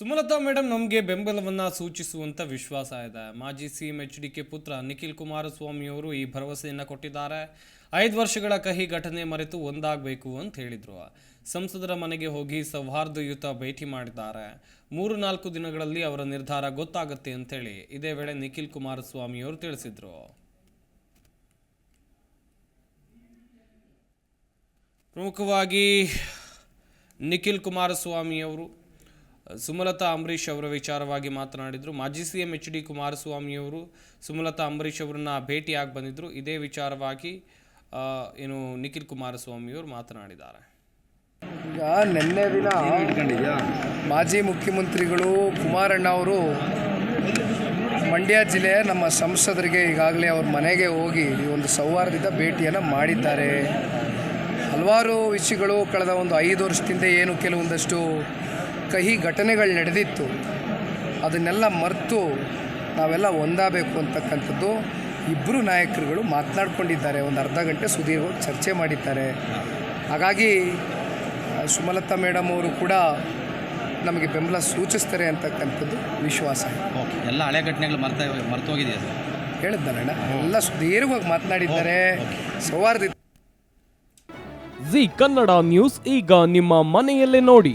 Sumalatha madam ನಮಗೆ ಬೆಂಬಲವನ್ನು ಸೂಚಿಸುವಂತ ವಿಶ್ವಾಸ ಇದೆ. ಮಾಜಿ ಸಿಎಂ ಎಚ್ ಡಿ ಕೆ ಪುತ್ರ ನಿಖಿಲ್ ಕುಮಾರಸ್ವಾಮಿಯವರು ಈ ಭರವಸೆಯನ್ನು ಕೊಟ್ಟಿದ್ದಾರೆ. ಐದು ವರ್ಷಗಳ ಕಹಿ ಘಟನೆ ಮರೆತು ಒಂದಾಗಬೇಕು ಅಂತ ಹೇಳಿದರು. ಸಂಸದರ ಮನೆಗೆ ಹೋಗಿ ಸೌಹಾರ್ದಯುತ ಭೇಟಿ ಮಾಡಿದ್ದಾರೆ. ಮೂರು ನಾಲ್ಕು ದಿನಗಳಲ್ಲಿ ಅವರ ನಿರ್ಧಾರ ಗೊತ್ತಾಗುತ್ತೆ ಅಂತೇಳಿ ಇದೇ ವೇಳೆ ನಿಖಿಲ್ ಕುಮಾರಸ್ವಾಮಿಯವರು ತಿಳಿಸಿದ್ರು. ಪ್ರಮುಖವಾಗಿ ನಿಖಿಲ್ ಕುಮಾರಸ್ವಾಮಿ ಅವರು ಸುಮಲತಾ ಅಂಬರೀಷ್ ಅವರ ವಿಚಾರವಾಗಿ ಮಾತನಾಡಿದರು. ಮಾಜಿ ಸಿ ಎಂ ಎಚ್ ಡಿ ಕುಮಾರಸ್ವಾಮಿಯವರು ಸುಮಲತಾ ಅಂಬರೀಷ್ ಅವರನ್ನ ಭೇಟಿಯಾಗಿ ಬಂದಿದ್ದರು ಇದೇ ವಿಚಾರವಾಗಿ ಏನು, ನಿಖಿಲ್ ಕುಮಾರಸ್ವಾಮಿಯವರು ಮಾತನಾಡಿದ್ದಾರೆ. ಈಗ ನಿನ್ನೆ ದಿನ ಮಾಜಿ ಮುಖ್ಯಮಂತ್ರಿಗಳು ಕುಮಾರಣ್ಣ ಅವರು ಮಂಡ್ಯ ಜಿಲ್ಲೆಯ ನಮ್ಮ ಸಂಸದರಿಗೆ ಈಗಾಗಲೇ ಅವ್ರ ಮನೆಗೆ ಹೋಗಿ ಈ ಒಂದು ಸೌಹಾರ್ದಿತ ಭೇಟಿಯನ್ನು ಮಾಡಿದ್ದಾರೆ. ಹಲವಾರು ವಿಷಯಗಳು ಕಳೆದ ಒಂದು ಐದು ವರ್ಷದಿಂದ ಏನು ಕೆಲವೊಂದಷ್ಟು ಕಹಿ ಘಟನೆಗಳು ನಡೆದಿತ್ತು. ಅದನ್ನೆಲ್ಲ ಮರೆತು ನಾವೆಲ್ಲ ಒಂದಾಗಬೇಕು ಅಂತಕ್ಕಂಥದ್ದು ಇಬ್ಬರು ನಾಯಕರುಗಳು ಮಾತನಾಡ್ಕೊಂಡಿದ್ದಾರೆ. ಒಂದು ಅರ್ಧ ಗಂಟೆ ಸುದೀರ್ಘವಾಗಿ ಚರ್ಚೆ ಮಾಡಿದ್ದಾರೆ. ಹಾಗಾಗಿ ಸುಮಲತಾ ಮೇಡಮ್ ಅವರು ಕೂಡ ನಮಗೆ ಬೆಂಬಲ ಸೂಚಿಸ್ತಾರೆ ಅಂತಕ್ಕಂಥದ್ದು ವಿಶ್ವಾಸ ಓಕೆ ಎಲ್ಲ ಹಳೆ ಘಟನೆಗಳು ಮರ್ತ ಮರ್ತೋಗಿದೆಯಾ ಸರ್ ಎಲ್ಲ ಸುದೀರ್ಘವಾಗಿ ಮಾತನಾಡಿದ್ದಾರೆ. ಸೌಹಾರ್ದ ಜಿ ಕನ್ನಡ ನ್ಯೂಸ್ ಈಗ ನಿಮ್ಮ ಮನೆಯಲ್ಲೇ ನೋಡಿ.